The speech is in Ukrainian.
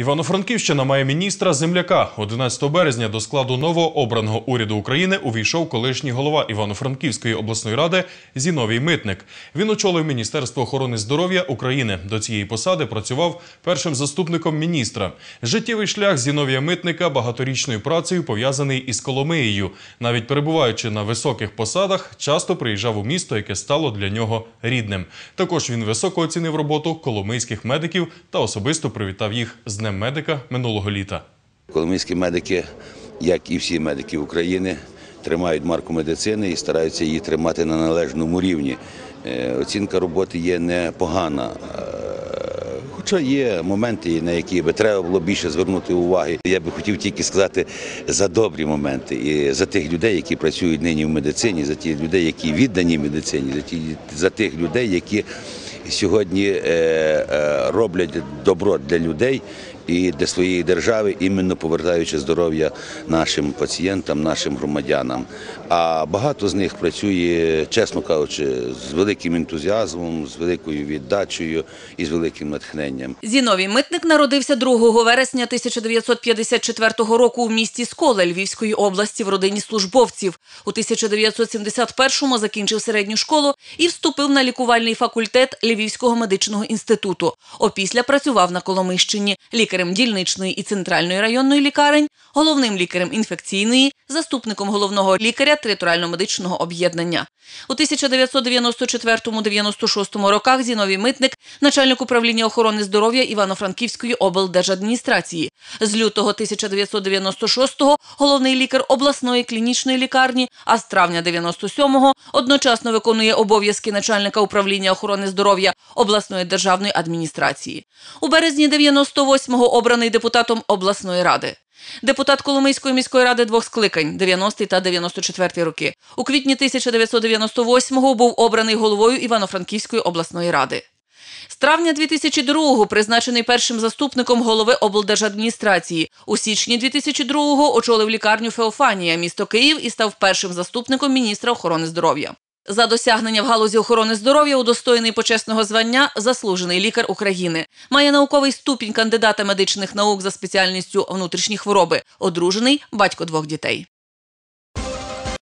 Івано-Франківщина має міністра земляка. 11 березня до складу новообраного уряду України увійшов колишній голова Івано-Франківської обласної ради Зіновій Митник. Він очолив Міністерство охорони здоров'я України. До цієї посади працював першим заступником міністра. Життєвий шлях Зіновія Митника багаторічною працею пов'язаний із Коломиєю. Навіть перебуваючи на високих посадах, часто приїжджав у місто, яке стало для нього рідним. Також він високо оцінив роботу коломийських медиків та особисто привітав їх з Днем медика минулого літа. Коломийські медики, як і всі медики України, тримають марку медицини і стараються її тримати на належному рівні. Е, Оцінка роботи є непогана. Е, Хоча є моменти, на які би треба було більше звернути уваги. Я би хотів тільки сказати за добрі моменти і за тих людей, які працюють нині в медицині, за тих людей, які віддані медицині, за ті за тих людей, які сьогодні е, роблять добро для людей і для своєї держави, іменно повертаючи здоров'я нашим пацієнтам, нашим громадянам. А багато з них працює, чесно кажучи, з великим ентузіазмом, з великою віддачею і з великим натхненням. Зіновій Митник народився 2 вересня 1954 року у місті Сколе Львівської області в родині службовців. У 1971-му закінчив середню школу і вступив на лікувальний факультет Львівського медичного інституту. Опісля працював на Коломийщині лікарем дільничної і центральної районної лікарень, головним лікарем інфекційної, заступником головного лікаря територіально-медичного об'єднання. У 1994-96 роках Зіновій Митник, начальник управління охорони здоров'я Івано-Франківської облдержадміністрації. З лютого 1996-го головний лікар обласної клінічної лікарні, а з травня 97-го одночасно виконує обов'язки начальника управління охорони здоров'я обласної державної адміністрації. У березні 98-го обраний депутатом обласної ради. Депутат Коломийської міської ради двох скликань 90 та 94 роки. У квітні 1998-го був обраний головою Івано-Франківської обласної ради. З травня 2002-го призначений першим заступником голови облдержадміністрації. У січні 2002-го очолив лікарню Феофанія, місто Київ і став першим заступником міністра охорони здоров'я. За досягнення в галузі охорони здоров'я удостоєний почесного звання заслужений лікар України. Має науковий ступінь кандидата медичних наук за спеціальністю внутрішні хвороби. Одружений батько двох дітей.